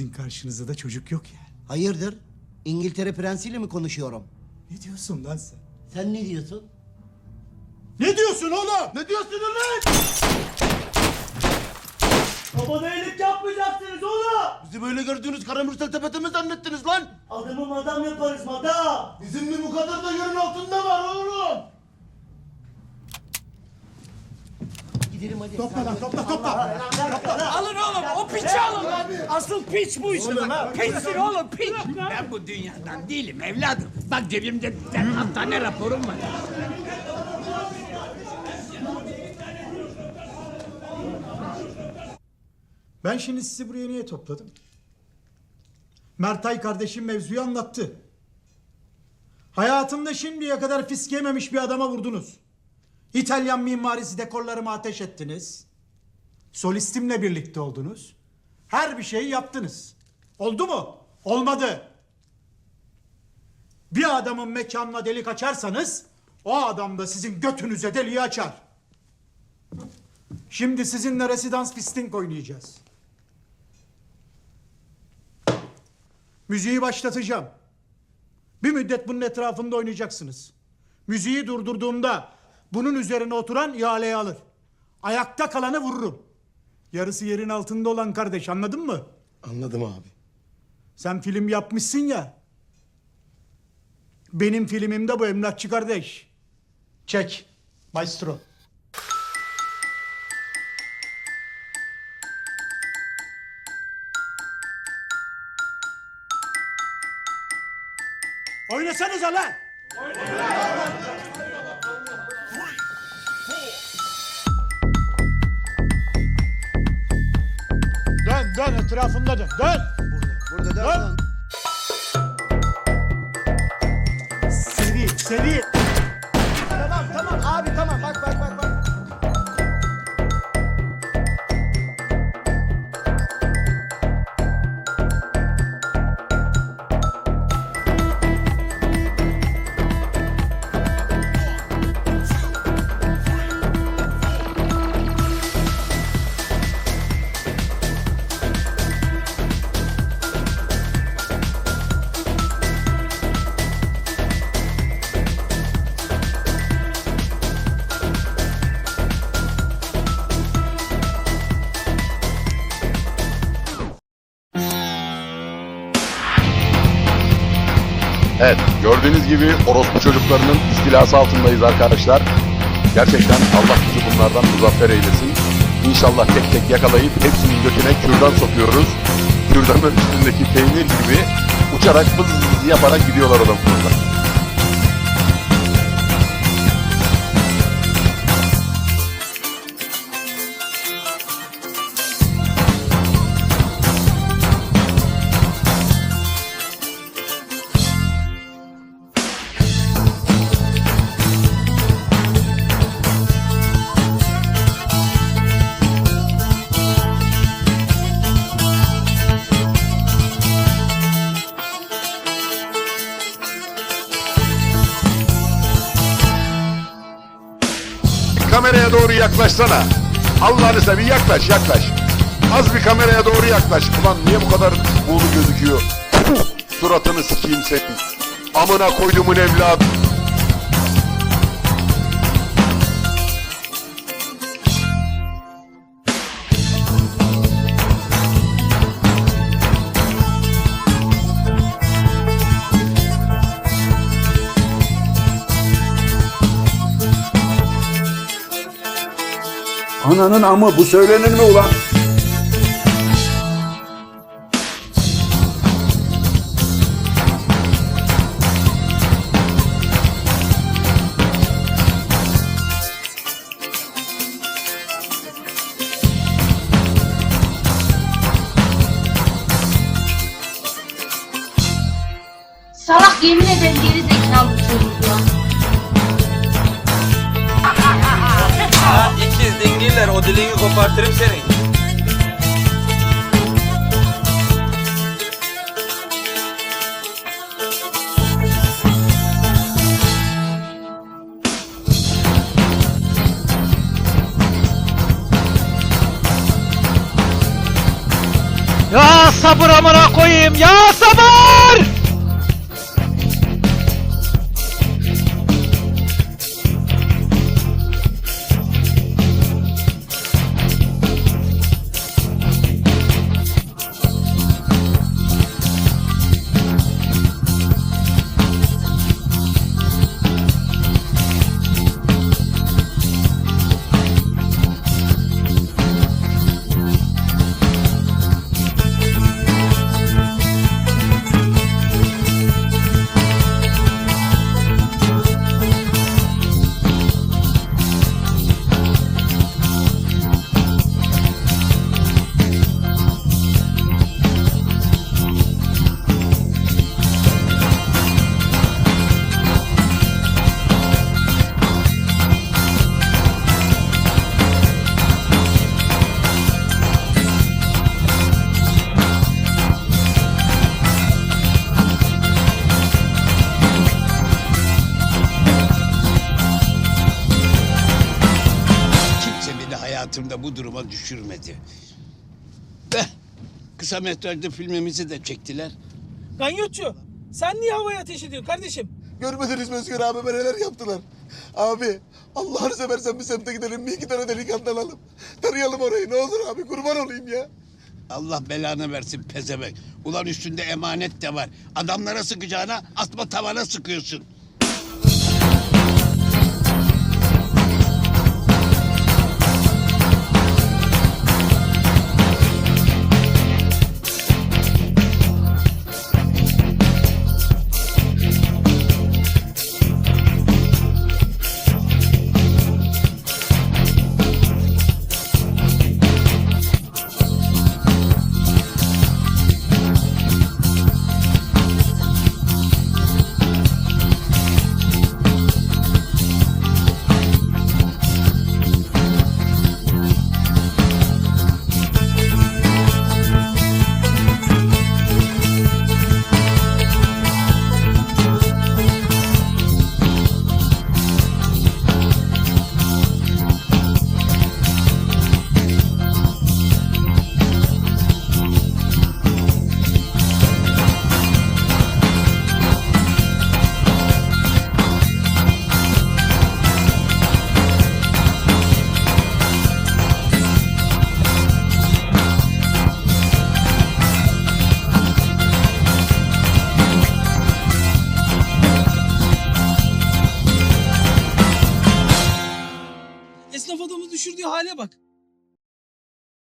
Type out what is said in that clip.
Sizin karşınızda da çocuk yok yani. Hayırdır? İngiltere prensiyle mi konuşuyorum? Ne diyorsun lan sen? Sen ne diyorsun? Ne diyorsun oğlum? Ne diyorsun lan? Babana iyilik yapmayacaksınız oğlum. Bizi böyle gördüğünüz karamürsel tepete mi zannettiniz lan? Adamı madam yaparız madam. Bizim bir bu kadar da yerin altında var oğlum. Gidelim hadi. Topla lan topla topla. Alın oğlum o piçi alın lan. Asıl piç bu işte bak. Piçsin oğlum piç. Ben bu dünyadan değilim evladım. Bak cebimde dört tane raporum var. Ben şimdi sizi buraya niye topladım? Mertay kardeşim mevzuyu anlattı. Hayatımda şimdiye kadar fisk yememiş bir adama vurdunuz. İtalyan mimarisi dekorlarımı ateş ettiniz. Solistimle birlikte oldunuz. Her bir şeyi yaptınız. Oldu mu? Olmadı. Bir adamın mekanına delik açarsanız o adam da sizin götünüze deliği açar. Şimdi sizinle residans fisting oynayacağız. Müziği başlatacağım. Bir müddet bunun etrafında oynayacaksınız. Müziği durdurduğumda bunun üzerine oturan ihaleye alır. Ayakta kalanı vururum. Yarısı yerin altında olan kardeş anladın mı? Anladım abi. Sen film yapmışsın ya. Benim filmimde bu emlakçı kardeş. Çek. Maestro. Oynasanıza lan. Dön dön etrafında dön. Dön. Burada da Lan! Seri seri. Evet, gördüğünüz gibi orospu çocuklarının istilası altındayız arkadaşlar. Gerçekten Allah bizi bunlardan muzaffer eylesin. İnşallah tek tek yakalayıp hepsinin götüne kürdan sokuyoruz. Kürdanın üstündeki peynir gibi uçarak bız yaparak gidiyorlar adam Kameraya doğru yaklaşsana. Allah'ını seveyim yaklaş yaklaş. Az bir kameraya doğru yaklaş. Ulan niye bu kadar buğulu gözüküyor? Suratını sikeyim senin. Amına koyduğumun evladı. Ananın amı bu söylenir mi ulan? Dilini kopartırım senin. Ya sabır amına koyayım ya sabır! Hayatımda bu duruma düşürmedi. Eh, kısa metrajlı filmimizi de çektiler. Ganyotçu sen niye havaya ateş ediyorsun kardeşim? Görmediniz mi Özgür abi neler yaptılar? Abi Allah'ını seversen bir semte gidelim bir iki tane delikanlı alalım. Tarayalım orayı ne olur abi kurban olayım ya. Allah belanı versin pezevenk. Ulan üstünde emanet de var. Adamlara sıkacağına atma tavana sıkıyorsun.